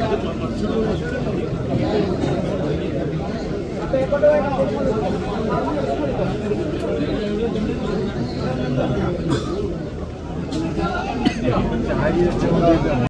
すごい。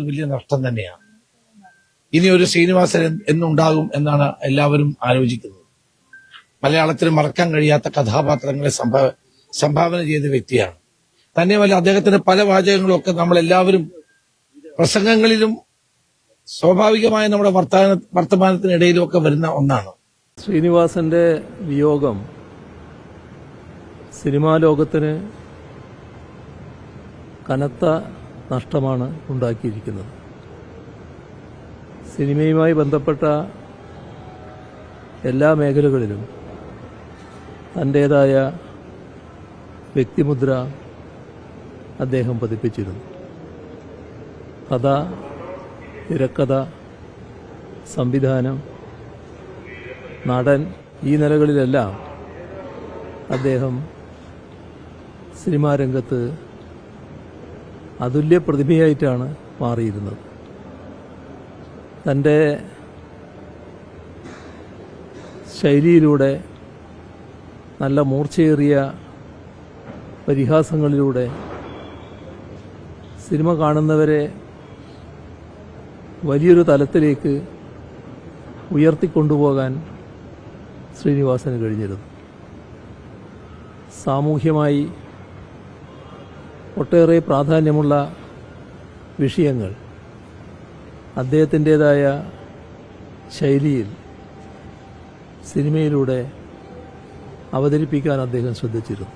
വലിയ നഷ്ടം തന്നെയാണ് ഇനി ഒരു ശ്രീനിവാസൻ എന്ന് എന്നുണ്ടാകും എന്നാണ് എല്ലാവരും ആലോചിക്കുന്നത്. മലയാളത്തിന് മറക്കാൻ കഴിയാത്ത കഥാപാത്രങ്ങളെ സംഭാവ സംഭാവന ചെയ്ത വ്യക്തിയാണ്. തന്നെയുമല്ല അദ്ദേഹത്തിന്റെ പല വാചകങ്ങളും ഒക്കെ നമ്മൾ എല്ലാവരും പ്രസംഗങ്ങളിലും സ്വാഭാവികമായ നമ്മുടെ വർത്തമാന വർത്തമാനത്തിനിടയിലും ഒക്കെ വരുന്ന ഒന്നാണ്. ശ്രീനിവാസന്റെ വിയോഗം സിനിമാ ലോകത്തിന് കനത്ത നഷ്ടമാണ് ഉണ്ടാക്കിയിരിക്കുന്നത്. സിനിമയുമായി ബന്ധപ്പെട്ട എല്ലാ മേഖലകളിലും തന്റേതായ വ്യക്തിമുദ്ര അദ്ദേഹം പതിപ്പിച്ചിരുന്നു. കഥ തിരക്കഥ സംവിധാനം നടൻ ഈ നിലകളിലെല്ലാം അദ്ദേഹം സിനിമാരംഗത്ത് അതുല്യ പ്രതിഭയായിട്ടാണ് മാറിയിരുന്നത്. തന്റെ ശൈലിയിലൂടെ നല്ല മൂർച്ചയേറിയ പരിഹാസങ്ങളിലൂടെ സിനിമ കാണുന്നവരെ വലിയൊരു തലത്തിലേക്ക് ഉയർത്തിക്കൊണ്ടുപോകാൻ ശ്രീനിവാസന് കഴിഞ്ഞിരുന്നു. സാമൂഹ്യമായി ഒട്ടേറെ പ്രാധാന്യമുള്ള വിഷയങ്ങൾ അദ്ദേഹത്തിന്റെതായ ശൈലിയിൽ സിനിമയിലൂടെ അവതരിപ്പിക്കാൻ അദ്ദേഹം ശ്രദ്ധിച്ചിരുന്നു.